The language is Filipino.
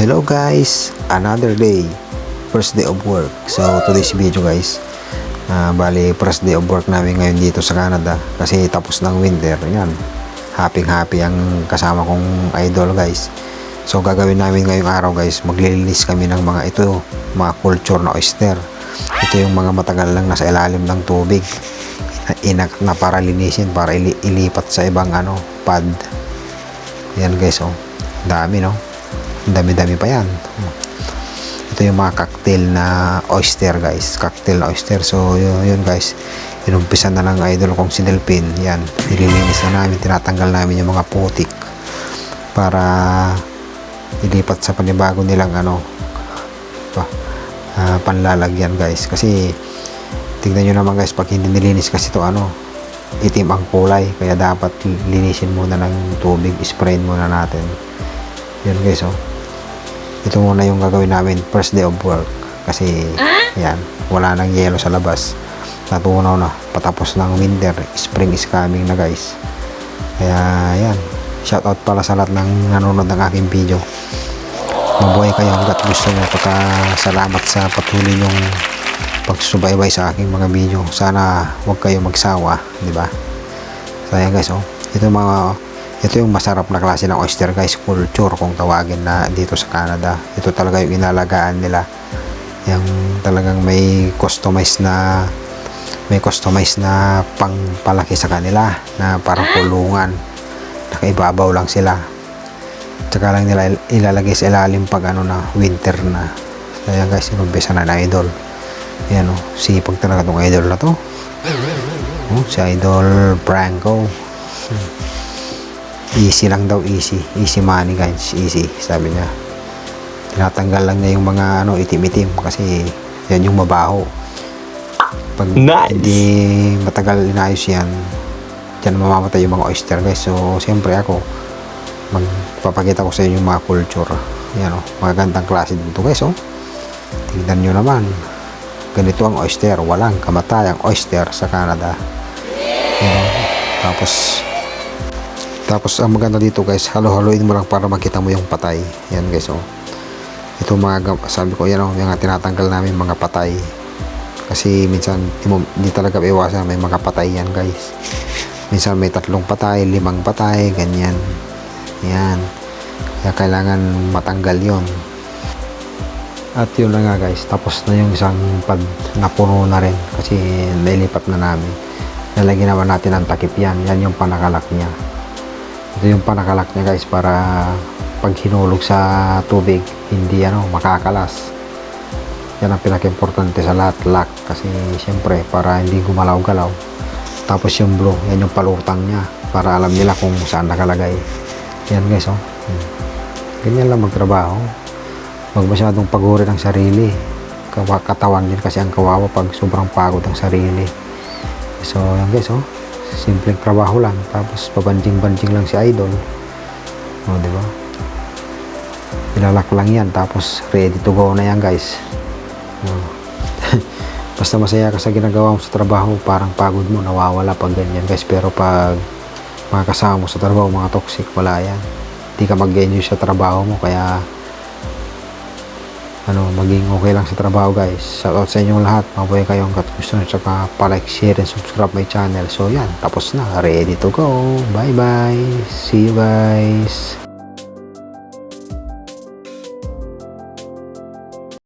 Hello guys, another day, first day of work. So today's video guys, ah, bali first day of work namin ngayon dito sa Canada kasi tapos ng winter. Yan, happy happy ang kasama kong idol guys. So gagawin namin ngayong araw guys, maglilinis kami ng mga ito, mga culture na oyster. Ito yung mga matagal lang nasa ilalim ng tubig. Inak na para linisin, para ili- ilipat sa ibang ano, pad. Yan guys, oh. Dami, no? Dami-dami pa yan. Ito yung mga cocktail na oyster, guys. Cocktail na oyster. So, yun, yun guys. Inumpisa na ng idol kong si Delpin. Yan. Nililinis na namin. Tinatanggal namin yung mga putik para ilipat sa panibago nilang ano ah, panlalagyan guys kasi tingnan nyo naman guys pag hindi nilinis kasi to ano itim ang kulay kaya dapat linisin muna ng tubig sprayin muna natin yun guys oh ito muna yung gagawin namin first day of work. Kasi yan wala nang yelo sa labas. Natunaw na patapos ng winter spring is coming na guys. Kaya yan shout out pala sa lahat ng nanonood ng aking video. Mabuhay kayo hanggat gusto nyo pagka salamat sa patuloy yung pagsubaybay sa aking mga video. Sana huwag kayo magsawa di ba? So guys oh. Ito mga ito yung masarap na klase ng oyster guys. Culture kung tawagin na dito sa Canada. Ito talaga yung inalagaan nila. Yung talagang may customized na may customized na pangpalaki sa kanila na parang kulungan. Nakaibabaw lang sila. Tsaka lang nila il- ilalagay sa ilalim pag ano na winter na. Kaya guys inumpisa na na idol. Yan o sipag talaga tong idol na to. Oh, si idol Franco. Hmm. Easy lang daw easy. Easy money guys. Easy sabi niya. Tinatanggal lang niya yung mga ano itim-itim kasi yan yung mabaho. Pag Nice. hindi matagal inayos yan dyan mamamatay yung mga oyster guys. So siyempre ako magpapakita ko sa inyo yung mga culture. Yan o magagandang klase dito guys oh. Tingnan nyo naman. Ganito ang oyster. Walang kamatayang oyster sa Canada. Yan, oh. tapos tapos ang maganda dito guys halo-haloin mo lang para makita mo yung patay. Yan guys oh. Ito mga sabi ko yan oh yung tinatanggal namin mga patay. Kasi minsan di, mo, di talaga iwasan may mga patay yan guys. Minsan may tatlong patay limang patay ganyan. Yan. Kaya kailangan matanggal yon at yun na nga guys tapos na yung isang pad napuno na rin kasi nailipat na namin. Lalagyan naman natin ang takip yan. Yan yung panakalak niya ito yung panakalak niya guys para pag hinulog sa tubig hindi ano makakalas. Yan ang pinaka-importante sa lahat lock. Kasi syempre para hindi gumalaw-galaw. Tapos yung blue yan yung palutang niya para alam nila kung saan nakalagay. Yan guys oh. Hmm. ganyan lang magtrabaho. Huwag masyadong paguri ng sarili. Katawan din kasi ang kawawa pag sobrang pagod ang sarili. So yan guys oh simpleng trabaho lang tapos pabanjing-banjing lang si idol. Oh di ba? Ilalak lang yan tapos ready to go na yan guys. Oh. basta masaya ka sa ginagawa mo sa trabaho parang pagod mo nawawala pag ganyan guys. Pero pag mga kasama mo sa trabaho mga toxic wala yan. Hindi ka mag-enjoy sa trabaho mo kaya ano, maging okay lang sa trabaho guys. Shout out sa inyong lahat. Mabuhay kayo hanggat gusto nyo. Tsaka pa-like, share, and subscribe my channel. So yan, tapos na. Ready to go. Bye bye. See you guys.